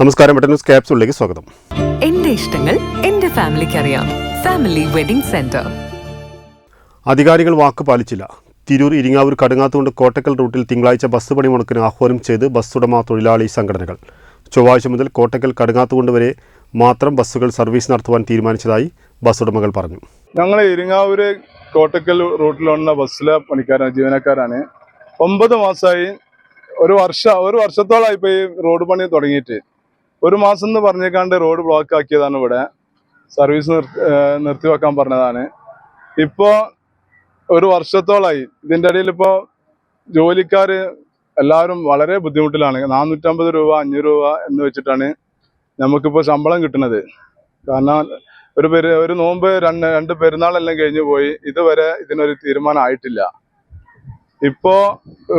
നമസ്കാരം button news ക്യാപ്സുകളിലേക്ക് സ്വാഗതം. എന്റെ ഇഷ്ടങ്ങൾ എന്റെ ഫാമിലിക്ക് അറിയാം ഫാമിലി വെഡിംഗ് സെന്റർ അധികാരികൾ വാക്ക് പാലിച്ചില്ല. തിരൂർ ഇരിങ്ങാവൂർ കടുങ്ങാത്തുകൊണ്ട് കോട്ടക്കൽ റൂട്ടിൽ തിങ്കളാഴ്ച ബസ് പണിമുടക്കിന് ആഹ്വാനം ചെയ്ത് ബസ് ഉടമ തൊഴിലാളി സംഘടനകൾ. ചൊവ്വാഴ്ച മുതൽ കോട്ടക്കൽ കടുങ്ങാത്തുകൊണ്ട് വരെ മാത്രം ബസ്സുകൾ സർവീസ് നടത്തുവാൻ തീരുമാനിച്ചതായി ബസ് ഉടമകൾ പറഞ്ഞു. ഞങ്ങൾ ഇരിങ്ങാവൂര് കോട്ടക്കൽ റൂട്ടിലുള്ള ബസ്സിലെ പണിക്കാരാണ് ജീവനക്കാരാണ്. ഒമ്പത് മാസമായി ഒരു വർഷ ഒരു വർഷത്തോളമായി ഇപ്പോൾ ഈ റോഡ് പണി തുടങ്ങിയിട്ട്. ഒരു മാസം എന്ന് പറഞ്ഞേക്കാണ്ട് റോഡ് ബ്ലോക്ക് ആക്കിയതാണ് ഇവിടെ. സർവീസ് നിർ നിർത്തി വെക്കാൻ പറഞ്ഞതാണ്. ഇപ്പോ ഒരു വർഷത്തോളായി. ഇതിന്റെ ഇടയിൽ ഇപ്പോ ജോലിക്കാര് എല്ലാവരും വളരെ ബുദ്ധിമുട്ടിലാണ്. നാനൂറ്റമ്പത് രൂപ അഞ്ഞൂറ് രൂപ എന്ന് വെച്ചിട്ടാണ് നമുക്കിപ്പോ ശമ്പളം കിട്ടുന്നത്. കാരണം ഒരു പെരു ഒരു നോമ്പ് രണ്ട് രണ്ട് പെരുന്നാളെല്ലാം കഴിഞ്ഞു പോയി. ഇതുവരെ ഇതിനൊരു തീരുമാനം ആയിട്ടില്ല ഇപ്പോ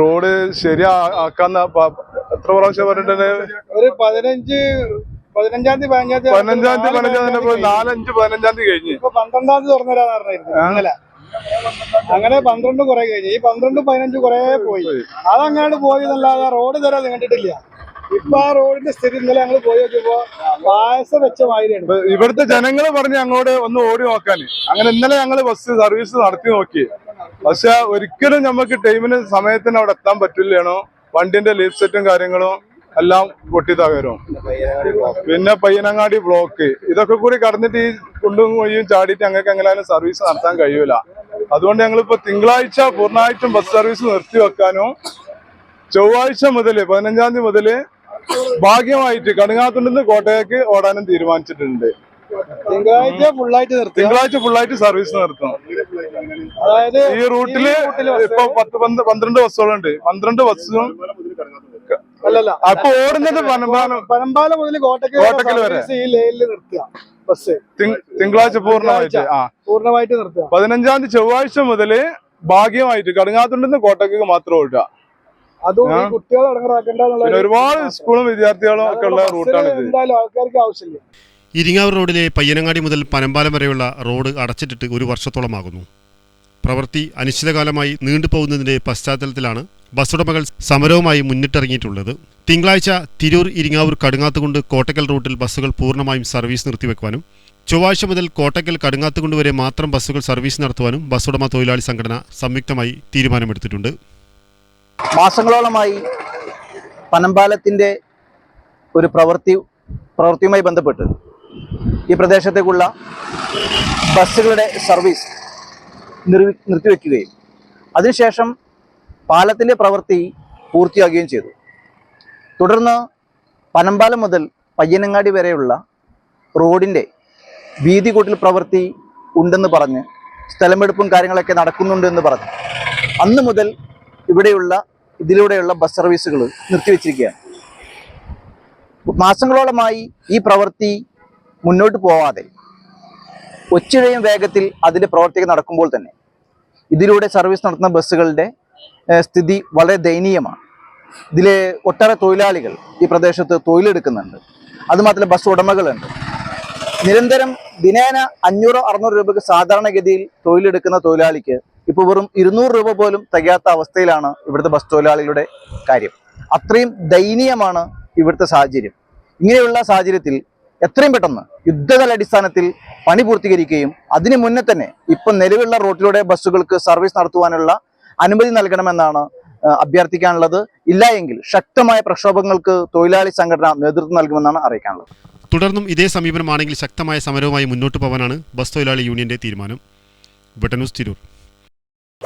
റോഡ് ശരിയാക്കാന്ന എത്ര പ്രാവശ്യം പറഞ്ഞിട്ടുണ്ട് ഒരു പതിനഞ്ച് പതിനഞ്ചാം തീയതി പതിനഞ്ചാം തീയതി പതിനഞ്ചാം തീയതി നാല് പതിനഞ്ചാം തീയതി നാലഞ്ച് പതിനഞ്ചാം തീയതി കഴിഞ്ഞ്. ഇപ്പൊ പന്ത്രണ്ടാം തീയതി തുറന്നുതരാന്ന് അങ്ങനെ പന്ത്രണ്ട് കുറെ കഴിഞ്ഞു. ഈ പന്ത്രണ്ട് പതിനഞ്ച് കുറെ പോയി. അതങ്ങാണ്ട് പോയി എന്നല്ലാതെ റോഡ് തരാൻ കണ്ടിട്ടില്ല. ഇപ്പൊ ആ റോഡിന്റെ സ്ഥിതി ഇന്നലെ ഞങ്ങൾ പോയി നോക്കിയപ്പോ പായസം വെച്ച മാതിരിയാണ്. ഇവിടുത്തെ ജനങ്ങൾ പറഞ്ഞ് അങ്ങോട്ട് ഒന്ന് ഓടി നോക്കാൻ. അങ്ങനെ ഇന്നലെ ഞങ്ങൾ ബസ് സർവീസ് നടത്തി നോക്കി. പക്ഷെ ഒരിക്കലും നമുക്ക് ടൈമിന് സമയത്തിന് അവിടെ എത്താൻ പറ്റില്ലേണോ? വണ്ടിന്റെ ലീഫ് സെറ്റും കാര്യങ്ങളും എല്ലാം പൊട്ടി തകരും പിന്നെ പയ്യനങ്ങാടി ബ്ലോക്ക് ഇതൊക്കെ കൂടി കടന്നിട്ട് ഈ കുണ്ടും കൊയ്യും ചാടിയിട്ട് ഞങ്ങൾക്ക് എങ്ങനെയാലും സർവീസ് നടത്താൻ കഴിയൂല. അതുകൊണ്ട് ഞങ്ങളിപ്പോ തിങ്കളാഴ്ച പൂർണമായിട്ടും ബസ് സർവീസ് നിർത്തി വെക്കാനും ചൊവ്വാഴ്ച മുതൽ പതിനഞ്ചാം തീയതി മുതൽ ഭാഗ്യമായിട്ട് കടുങ്ങാത്തുണ്ടെന്ന് കോട്ടയക്ക് ഓടാനും തീരുമാനിച്ചിട്ടുണ്ട്. തിങ്കളാഴ്ച ഫുള്ളായിട്ട് നിർത്തി തിങ്കളാഴ്ച ഫുള്ളായിട്ട് സർവീസ് നിർത്തണം. അതായത് ഈ റൂട്ടിൽ ഇപ്പൊ പത്ത് പന്ത് പന്ത്രണ്ട് ബസ്സുകളുണ്ട്. പന്ത്രണ്ട് ബസ്സും അല്ലല്ല. അപ്പൊ ഓടുന്നത് പനമ്പാല. മുതൽ കോട്ടക്കൽ വരെ. ഈ ലൈനിൽ നിർത്തുക. ബസ്. തിങ്- തിങ്കളാഴ്ച പൂർണമായിട്ട്. ആ. പൂർണമായിട്ട് നിർത്തുക. പതിനഞ്ചാം തീയതി ചൊവ്വാഴ്ച മുതൽ ഭാഗ്യമായിട്ട് കടുങ്ങാത്തുണ്ടെന്ന് കോട്ടയ്ക്ക് മാത്രം ഓടുക. ഒരുപാട് സ്കൂളും വിദ്യാർത്ഥികളും ഒക്കെ ഉള്ള റൂട്ടാണ് എന്തായാലും ആൾക്കാർക്ക് ആവശ്യമില്ല. ഇരിങ്ങാവൂർ റോഡിലെ പയ്യനങ്ങാടി മുതൽ പനമ്പാലം വരെയുള്ള റോഡ് അടച്ചിട്ടിട്ട് ഒരു വർഷത്തോളമാകുന്നു. പ്രവൃത്തി അനിശ്ചിതകാലമായി നീണ്ടുപോകുന്നതിന്റെ പശ്ചാത്തലത്തിലാണ് ബസ് ഉടമകൾ സമരവുമായി മുന്നിട്ടിറങ്ങിയിട്ടുള്ളത്. തിങ്കളാഴ്ച തിരൂർ ഇരിങ്ങാവൂർ കടുങ്ങാത്തുകൊണ്ട് കോട്ടക്കൽ റൂട്ടിൽ ബസ്സുകൾ പൂർണമായും സർവീസ് നിർത്തിവെക്കുവാനും ചൊവ്വാഴ്ച മുതൽ കോട്ടക്കൽ കടുങ്ങാത്തുകൊണ്ട് വരെ മാത്രം ബസ്സുകൾ സർവീസ് നടത്തുവാനും ബസ് ഉടമ തൊഴിലാളി സംഘടന സംയുക്തമായി തീരുമാനമെടുത്തിട്ടുണ്ട്. മാസങ്ങളോളമായി പനമ്പാലത്തിന്റെ ഒരു പ്രവൃത്തി പ്രവൃത്തിയുമായി ബന്ധപ്പെട്ട് ഈ പ്രദേശത്തേക്കുള്ള ബസ്സുകളുടെ സർവീസ് നിർവി നിർത്തിവെക്കുകയും അതിനുശേഷം പാലത്തിന്റെ പ്രവൃത്തി പൂർത്തിയാക്കുകയും ചെയ്തു. തുടർന്ന് പനമ്പാലം മുതൽ പയ്യനങ്ങാടി വരെയുള്ള റോഡിന്റെ വീതി കൂട്ടിൽ പ്രവൃത്തി ഉണ്ടെന്ന് പറഞ്ഞ് സ്ഥലമെടുപ്പും കാര്യങ്ങളൊക്കെ നടക്കുന്നുണ്ട് എന്ന് പറഞ്ഞു അന്ന് മുതൽ ഇവിടെയുള്ള ഇതിലൂടെയുള്ള ബസ് സർവീസുകൾ നിർത്തിവെച്ചിരിക്കുകയാണ്. മാസങ്ങളോളമായി ഈ പ്രവൃത്തി മുന്നോട്ട് പോവാതെ ഒച്ചിഴയും വേഗത്തിൽ അതിന്റെ പ്രവർത്തികൾ നടക്കുമ്പോൾ തന്നെ ഇതിലൂടെ സർവീസ് നടത്തുന്ന ബസ്സുകളുടെ സ്ഥിതി വളരെ ദയനീയമാണ്. ഇതിലെ ഒട്ടേറെ തൊഴിലാളികൾ ഈ പ്രദേശത്ത് തൊഴിലെടുക്കുന്നുണ്ട്. അതുമാത്രമല്ല ബസ് ഉടമകളുണ്ട്. നിരന്തരം ദിനേന അഞ്ഞൂറോ അറുന്നൂറ് രൂപയ്ക്ക് സാധാരണഗതിയിൽ തൊഴിലെടുക്കുന്ന തൊഴിലാളിക്ക് ഇപ്പോൾ വെറും ഇരുന്നൂറ് രൂപ പോലും തികയാത്ത അവസ്ഥയിലാണ് ഇവിടുത്തെ ബസ് തൊഴിലാളികളുടെ കാര്യം. അത്രയും ദയനീയമാണ് ഇവിടുത്തെ സാഹചര്യം. ഇങ്ങനെയുള്ള സാഹചര്യത്തിൽ എത്രയും പെട്ടെന്ന് യുദ്ധകാല അടിസ്ഥാനത്തിൽ പണി പൂർത്തീകരിക്കുകയും അതിനു മുന്നേ തന്നെ ഇപ്പം നിലവിലുള്ള റോട്ടിലൂടെ ബസ്സുകൾക്ക് സർവീസ് നടത്തുവാനുള്ള അനുമതി നൽകണമെന്നാണ് അഭ്യർത്ഥിക്കാനുള്ളത്. ഇല്ല എങ്കിൽ ശക്തമായ പ്രക്ഷോഭങ്ങൾക്ക് തൊഴിലാളി സംഘടന നേതൃത്വം നൽകുമെന്നാണ് അറിയിക്കാനുള്ളത്. തുടർന്നും ഇതേ സമീപനമാണെങ്കിൽ ശക്തമായ സമരവുമായി മുന്നോട്ട് പോകാനാണ് ബസ് തൊഴിലാളി യൂണിയന്റെ തീരുമാനം. ബട്ടന്യൂസ് തിരൂർ.